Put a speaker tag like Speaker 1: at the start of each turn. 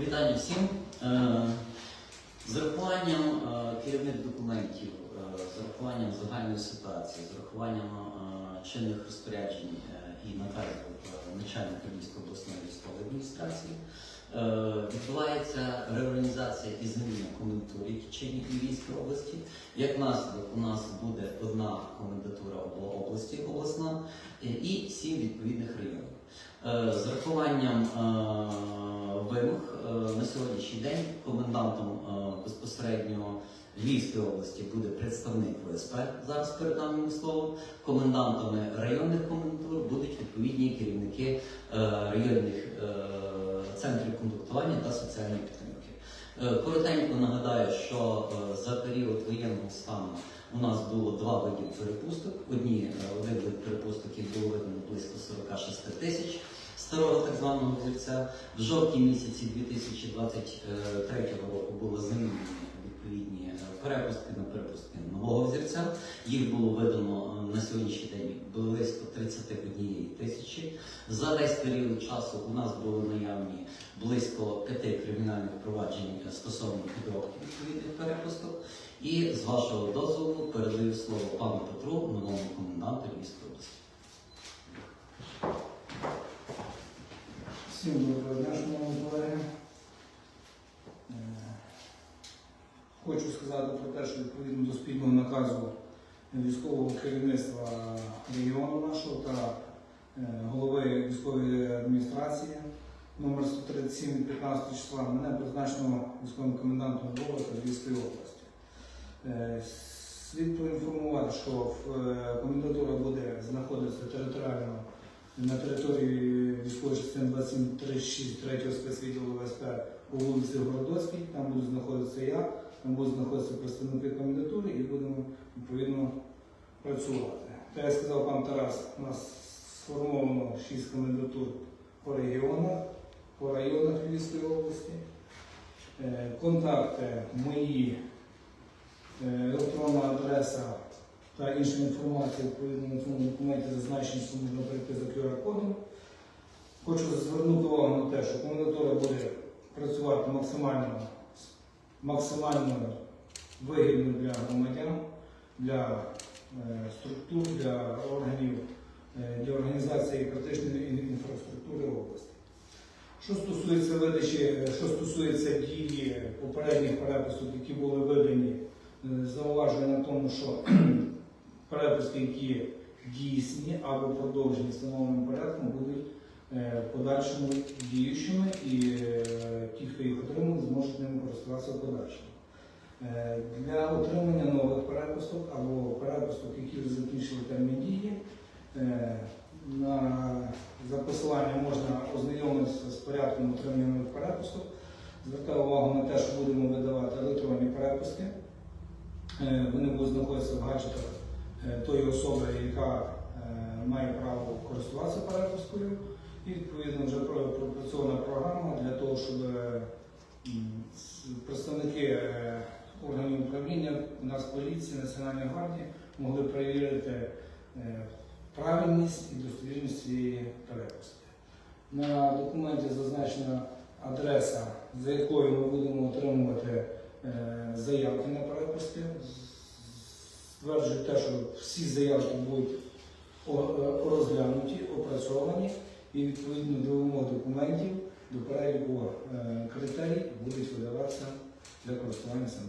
Speaker 1: Вітання всім. Е, З урахуванням е, керівних документів, е, з урахуванням загальної ситуації, з урахуванням е, чинних розпоряджень і наказів начальника Львівської обласної військової адміністрації відбувається реорганізація і зміна комендатур, які чинні області. Як наслідок, у нас буде одна комендатура області обласна і сім відповідних районів. З рахуванням вимог на сьогоднішній день комендантом е, безпосередньо Львівської області буде представник ВСП. Зараз передам йому слово. Комендантами районних комендатур будуть відповідні керівники е, районних е, центрів контактування та соціальної підтримки. Е, Коротенько нагадаю, що е, за період воєнного стану у нас було два види перепусток. Одні е, один вид перепусток, було видано близько 46 тисяч старого так званого взірця. В жовтні місяці 2023 року було замінені відповідні е, перепустки на перепустки нового взірця. Їх було видано е, на сьогоднішній день близько 31 тисячі. За весь період часу у нас було наявні близько п'яти кримінальних проваджень е, стосовно підробки відповідних перепусток. І з вашого дозволу передаю слово пану Петру, новому коменданту Львівської області.
Speaker 2: Всім доброго дня, шановні колеги. Е, Хочу сказати про те, що відповідно до спільного наказу військового керівництва регіону нашого та е, голови військової адміністрації номер 137 від 15 числа мене призначено військовим комендантом та Львівської області. Е, Слід проінформувати, що комендатура буде знаходитися територіально на території військової частини 2736 3 спецвідділу ВСП по вулиці Городоцькій. Там буду знаходитися я, там будуть знаходитися представники комендатури і будемо відповідно працювати. Та як сказав пан Тарас, у нас сформовано 6 комендатур по регіонах, по районах Львівської області. Е, Контакти мої, е, електронна адреса та інша інформація відповідно на цьому документі зазначені, що можна перейти за QR-кодом. Хочу звернути увагу на те, що комендатура буде працювати максимально, максимально вигідно для громадян, для е, структур, для органів, е, для організації критичної інфраструктури області. Що стосується видачі, е, що стосується дії попередніх переписів, які були видані, е, зауважую на тому, що перепуски, які дійсні або продовжені встановленим порядком, будуть подальшому діючими і е, ті, хто їх отримали, зможуть ними користуватися в подальшому. Е, Для отримання нових перепусток або перепусток, які вже закінчили термін дії, е, на, за посиланням можна ознайомитися з порядком отримання нових перепусток. Звертаю увагу на те, що будемо видавати електронні перепустки. Е, Вони будуть знаходитися в гаджетах е, тої особи, яка е, має право користуватися перепускою. Відповідно вже пропрацьована програма для того, щоб е, представники е, органів управління, нас поліції, Національної гвардії могли перевірити е, правильність і достовірність цієї перепустки. На документі зазначена адреса, за якою ми будемо отримувати заявки на перепустки. Стверджую те, що всі заявки будуть розглянуті, опрацьовані і відповідно до вимог документів, до переліку е, критерій будуть видаватися для користування цим